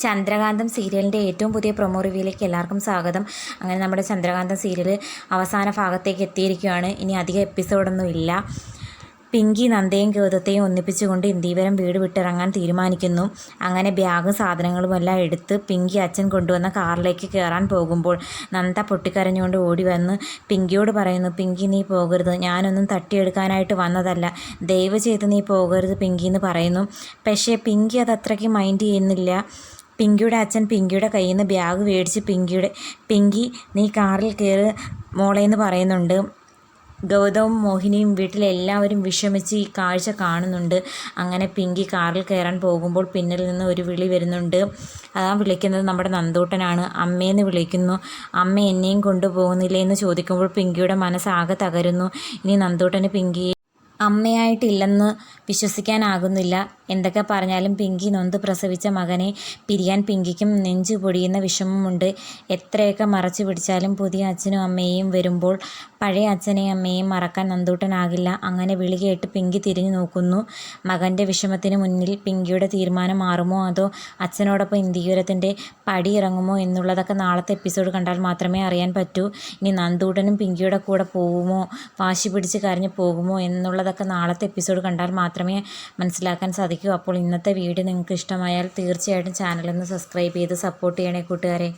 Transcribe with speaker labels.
Speaker 1: ചന്ദ്രകാന്തം സീരിയലിന്റെ ഏറ്റവും പുതിയ പ്രൊമോ റിവ്യൂയിലേക്ക് എല്ലാവർക്കും സ്വാഗതം. അങ്ങനെ നമ്മുടെ ചന്ദ്രകാന്തം സീരിയൽ അവസാന ഭാഗത്തേക്ക് എത്തിയിരിക്കുകയാണ്. ഇനി അധികം എപ്പിസോഡൊന്നും ഇല്ല. പിങ്കി നന്ദയും ഗൗതത്തെയും ഒന്നിപ്പിച്ചുകൊണ്ട് ഇന്ദീപരം വീട് വിട്ടിറങ്ങാൻ തീരുമാനിക്കുന്നു. അങ്ങനെ ബാഗും സാധനങ്ങളും എല്ലാം എടുത്ത് പിങ്കി അച്ഛൻ കൊണ്ടുവന്ന കാറിലേക്ക് കയറാൻ പോകുമ്പോൾ നന്ദ പൊട്ടിക്കരഞ്ഞുകൊണ്ട് ഓടി വന്ന് പിങ്കിയോട് പറയുന്നു പിങ്കി നീ പോകരുത്. ഞാനൊന്നും തട്ടിയെടുക്കാനായിട്ട് വന്നതല്ല. ദയവ് ചെയ്ത് നീ പോകരുത് പിങ്കി എന്ന് പറയുന്നു. പക്ഷേ പിങ്കി അത് അത്രയ്ക്ക് മൈൻഡ് ചെയ്യുന്നില്ല. പിങ്കിയുടെ അച്ഛൻ പിങ്കിയുടെ കയ്യിൽ നിന്ന് ബാഗ് മേടിച്ച് പിങ്കിയുടെ പിങ്കി നീ കാറിൽ കയറി മോളേന്ന് പറയുന്നുണ്ട്. ഗൗതവും മോഹിനിയും വീട്ടിലെല്ലാവരും വിഷമിച്ച് ഈ കാഴ്ച കാണുന്നുണ്ട്. അങ്ങനെ പിങ്കി കാറിൽ കയറാൻ പോകുമ്പോൾ പിന്നിൽ നിന്ന് ഒരു വിളി വരുന്നുണ്ട്. അതാ വിളിക്കുന്നത് നമ്മുടെ നന്ദൂട്ടനാണ്. അമ്മയെന്ന് വിളിക്കുന്നു. അമ്മ എന്നെയും കൊണ്ടുപോകുന്നില്ലേ എന്ന് ചോദിക്കുമ്പോൾ പിങ്കിയുടെ മനസ്സാകെ തകരുന്നു. ഇനി നന്ദൂട്ടന് പിങ്കിയെ അമ്മയായിട്ടില്ലെന്ന് വിശ്വസിക്കാനാകുന്നില്ല. എന്തൊക്കെ പറഞ്ഞാലും പിങ്കി നൊന്ത് പ്രസവിച്ച മകനെ പിരിയാൻ പിങ്കിക്കും നെഞ്ചു പൊടിയുന്ന വിഷമമുണ്ട്. എത്രയൊക്കെ മറച്ചു പിടിച്ചാലും പുതിയ അച്ഛനും അമ്മയും വരുമ്പോൾ പഴയ അച്ഛനെയും അമ്മയെയും മറക്കാൻ നന്ദൂട്ടനാകില്ല. അങ്ങനെ വിളികേട്ട് പിങ്കി തിരിഞ്ഞു നോക്കുന്നു. മകന്റെ വിഷമത്തിന് മുന്നിൽ പിങ്കിയുടെ തീരുമാനം മാറുമോ? അതോ അച്ഛനോടൊപ്പം ഇന്ത്യൂരത്തിന്റെ പടി ഇറങ്ങുമോ എന്നുള്ളതൊക്കെ നാളത്തെ എപ്പിസോഡ് കണ്ടാൽ മാത്രമേ അറിയാൻ പറ്റൂ. ഇനി നന്ദൂട്ടനും പിങ്കിയുടെ കൂടെ പോകുമോ വാശി പിടിച്ച് കരഞ്ഞ് പോകുമോ? എന്നുള്ളതൊക്കെ നാളത്തെ എപ്പിസോഡ് കണ്ടാൽ മാത്രമേ മനസ്സിലാക്കാൻ സാധിക്കൂ. അപ്പോൾ ഇന്നത്തെ വീഡിയോ നിങ്ങൾക്ക് ഇഷ്ടമായാൽ തീർച്ചയായിട്ടും ചാനലൊന്ന് സബ്സ്ക്രൈബ് ചെയ്ത് സപ്പോർട്ട് ചെയ്യണേ കൂട്ടുകാരെ.